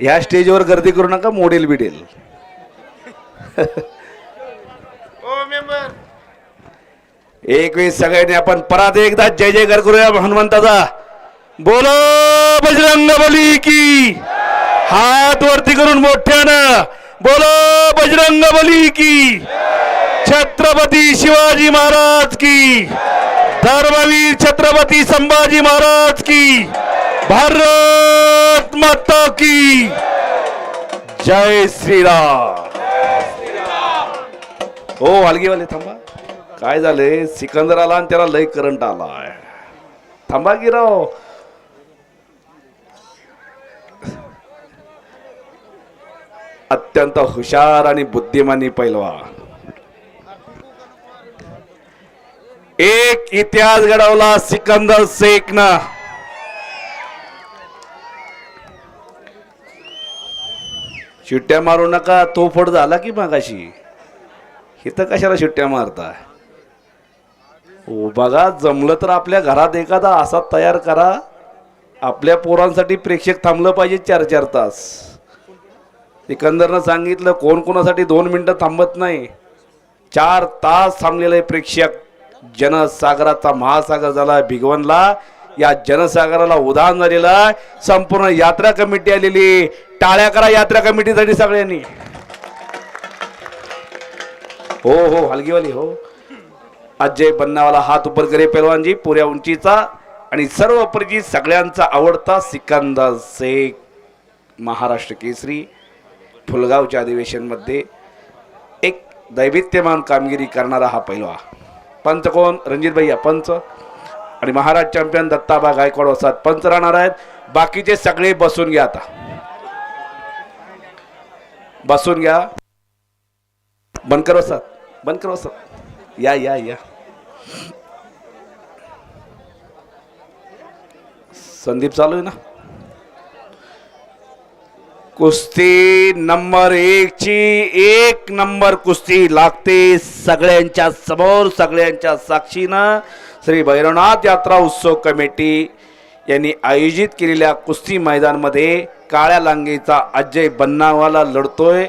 ह्या स्टेजवर गर्दी करू नका मोडेल बिडेल. ओ मेंबर. एक वेळी सगळ्यांनी आपण परत एकदा जय जयकार करूया हनुमंताचा. बोलो बजरंग बली की. हात वरती करून मोठ्यानं. बोलो बजरंग बली की. छत्रपती शिवाजी महाराज की. धर्मवीर छत्रपती संभाजी महाराज की. भारत माता की जय श्रीराम. हो हलगीवाले थांबा. काय झालंय सिकंदर आला आणि त्याला लय करंट आलाय. थांबा की राव अत्यंत हुशार आणि बुद्धिमानी पैलवा एक इतिहास घडवला सिकंदर शेखनं. शिट्ट्या मारू नका तो फोड झाला की मागाशी? इथं कशाला शिट्ट्या मारताय हो बघा जमलं तर आपल्या घरात एखादा असा तयार करा. आपल्या पोरांसाठी प्रेक्षक थांबलं पाहिजे चार चार तास. एकंदरनं सांगितलं कोण कोणासाठी दोन मिनटं थांबत नाही. चार तास थांबलेले आहे प्रेक्षक. जनसागराचा महासागर झाला भिगवणला. या जनसागराला उदाहरण झालेलं आहे. संपूर्ण यात्रा कमिटी आलेली टाळ्या करा यात्रा कमिटीसाठी सगळ्यांनी. हो हो हलगीवाली हो. अजय बन्नावाला हात उपर करे पेलवानजी पुऱ्या उंचीचा आणि सर्व परिचित सगळ्यांचा आवडता सिकंदर शेख महाराष्ट्र केसरी फुलगावच्या अधिवेशनमध्ये एक दैवित्यमान कामगिरी करणारा हा पैलवा. पंच कोण? रणजित भैया पंच. आणि महाराज चॅम्पियन दत्ताबा गायकवाड वसात पंच राहणार आहेत. बाकीचे सगळे बसून घ्या आता. बसून घ्या. बंद कर वसात बंद कर वसात या या या. संदीप चालू आहे ना? कुस्ती नंबर एक ची एक नंबर कुस्ती लागते सगळ्यांच्या समोर सगळ्यांच्या साक्षीनं. श्री भैरवनाथ यात्रा उत्सव कमिटी यांनी आयोजित केलेल्या कुस्ती मैदानमध्ये काळ्या लांगेचा अजय बन्नावाला लढतोय.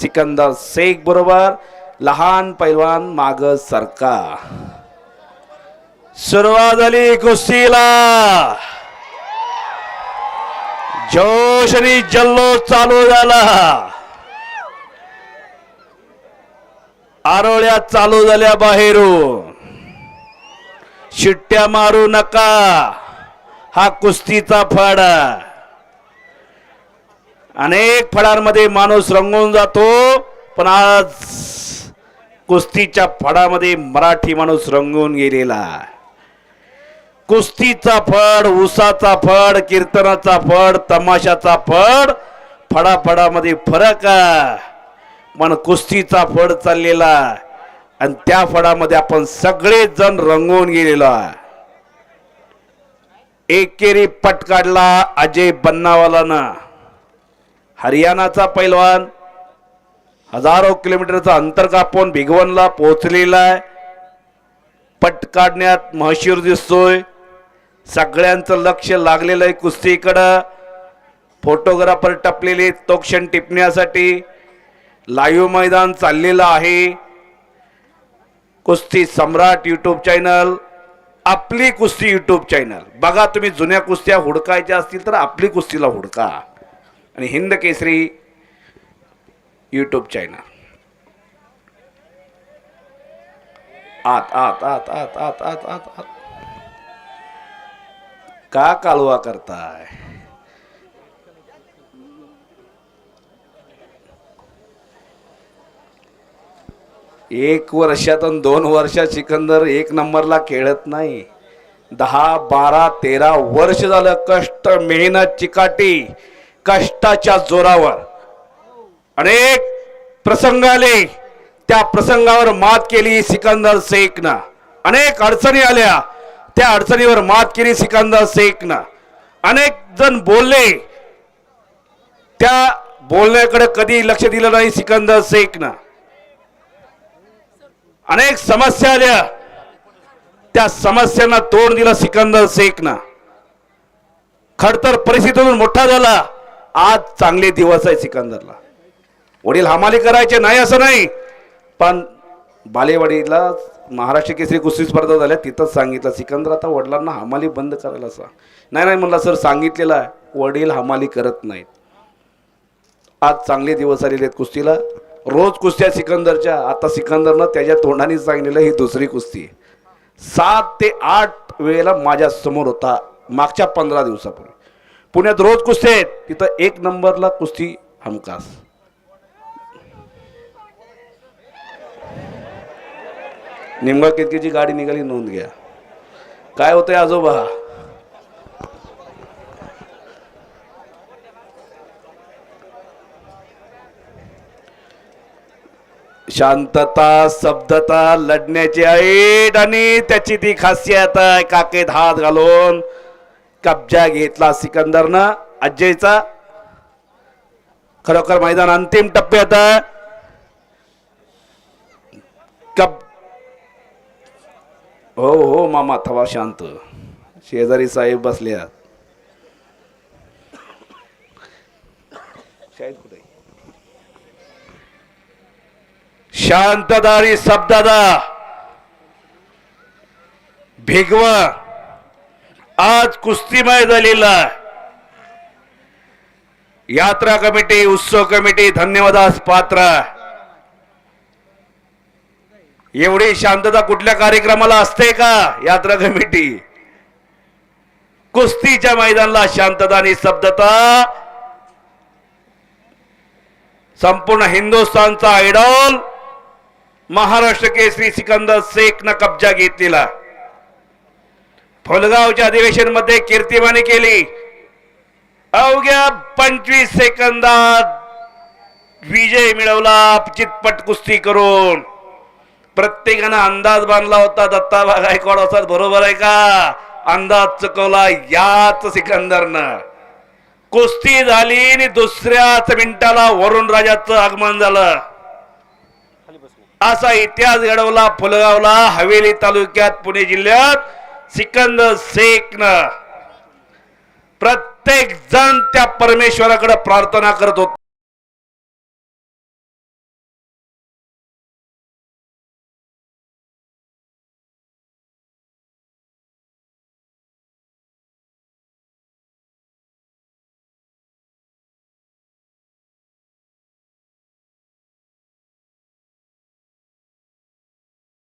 सिकंदर शेख बरोबर लहान पैलवान माग सरका सुरुवात झाली कुस्तीला. जोश आणि जल्लोष चालू झाला. आरोळ्या चालू झाल्या बाहेरून. शिट्ट्या मारू नका. हा कुस्तीचा फड अनेक फडांमध्ये माणूस रंगून जातो पण आज कुस्तीच्या फडामध्ये मराठी माणूस रंगून गेलेला आहे. कुस्तीचा फड उसाचा फड कीर्तनाचा फड तमाशाचा फड फडाफडामध्ये फरक आहे. पण कुस्तीचा फड चाललेला आणि त्या फडामध्ये आपण सगळेजण रंगवून गेलेलो एकेरी पट काढला अजय बन्नावालानं. हरियाणाचा पैलवान हजारो किलोमीटरचा अंतर कापून भिगवणला पोहोचलेला आहे. पट काढण्यात महशीर दिसतोय. सगळ्यांचं लक्ष लागलेलं आहे कुस्तीकडं. फोटोग्राफर टपलेले तो क्षण टिपण्यासाठी. लाईव्ह मैदान चाललेलं आहे. कुस्ती सम्राट यूट्यूब चॅनल आपली कुस्ती यूट्यूब चॅनल बघा तुम्ही जुन्या कुस्त्या हुडकायच्या असतील तर आपली कुस्तीला हुडका. आणि हिंद केसरी यूट्यूब चॅनल आत आत आत आत आत आत आत आत. का कालवा करताय? एक वर्षातून दोन वर्षात सिकंदर एक नंबरला खेळत नाही. दहा बारा तेरा वर्ष झालं कष्ट मेहनत चिकाटी कष्टाच्या जोरावर. अनेक प्रसंग आले. त्या प्रसंगावर मात केली सिकंदर शेखनं अनेक अडचणी आल्या. त्या अडचणीवर मात केली सिकंदर शेखनं. अनेक जण बोलले त्या बोलण्याकडे कधी लक्ष दिलं नाही सिकंदर शेखनं. अनेक समस्या आल्या. त्या समस्यांना तोंड दिलं सिकंदर शेखनं. खडतर परिस्थितीतून मोठा झाला. आज चांगले दिवस आहे सिकंदरला. वडील हमाली करायचे नाही असं नाही पण बालेवाडीला महाराष्ट्र केसरी कुस्ती स्पर्धा झाल्या तिथंच सांगितलं सिकंदर आता वडिलांना हमाली बंद करायला सांग. नाही नाही म्हणला सर सांगितलेलं आहे वडील हमाली करत नाहीत. आज चांगले दिवस आलेले आहेत कुस्तीला. रोज कुस्त्या सिकंदरच्या आता सिकंदरनं त्याच्या तोंडाने सांगितलेलं ही दुसरी कुस्ती आहे. सात ते आठ वेळेला माझ्यासमोर होता मागच्या पंधरा दिवसापूर्वी. पुण्यात रोज कुस्ती आहेत तिथं एक नंबरला कुस्ती हमखास. निमगा कितकीची गाडी निघाली नोंद घ्या. काय होतंय आजोबा? शांतता शब्दता लढण्याची ऐट आणि त्याची ती खासियत आहे. काकेत हात घालून कब्जा घेतला सिकंदरनं. अजयचा? खरोखर मैदान अंतिम टप्प्यात आहे. कब हो हो मामा थवा शांत. शेजारी साहेब बसल्यात. शाहीद कुठे आहे? शब्दादा भिगव. आज कुस्तीमय झालेला यात्रा कमिटी उत्सव कमिटी धन्यवादास पात्र एवढी शांतता कुठल्या कार्यक्रमाला असते का? यात्रा कमिटी. कुस्तीच्या मैदानाला शांतता आणि शब्दता संपूर्ण हिंदुस्थानचा आयडॉल महाराष्ट्र केसरी सिकंदर शेखनं कब्जा घेतलेला. फुलगावच्या अधिवेशनमध्ये कीर्तिमानी केली. अवघ्या पंचवीस सेकंदात विजय मिळवला. चितपट कुस्ती करून. प्रत्येकानं अंदाज बांधला होता दत्ता गायकवाड असतात बरोबर आहे का? अंदाज चुकवला याच सिकंदरनं. कुस्ती झाली आणि दुसऱ्याच मिनिटाला वरुण राजाचं आगमन झालं. असा इतिहास घडवला फुलगावला हवेली तालुक्यात पुणे जिल्ह्यात सिकंदर शेखन. प्रत्येक जण त्या परमेश्वराकडे प्रार्थना करत होता.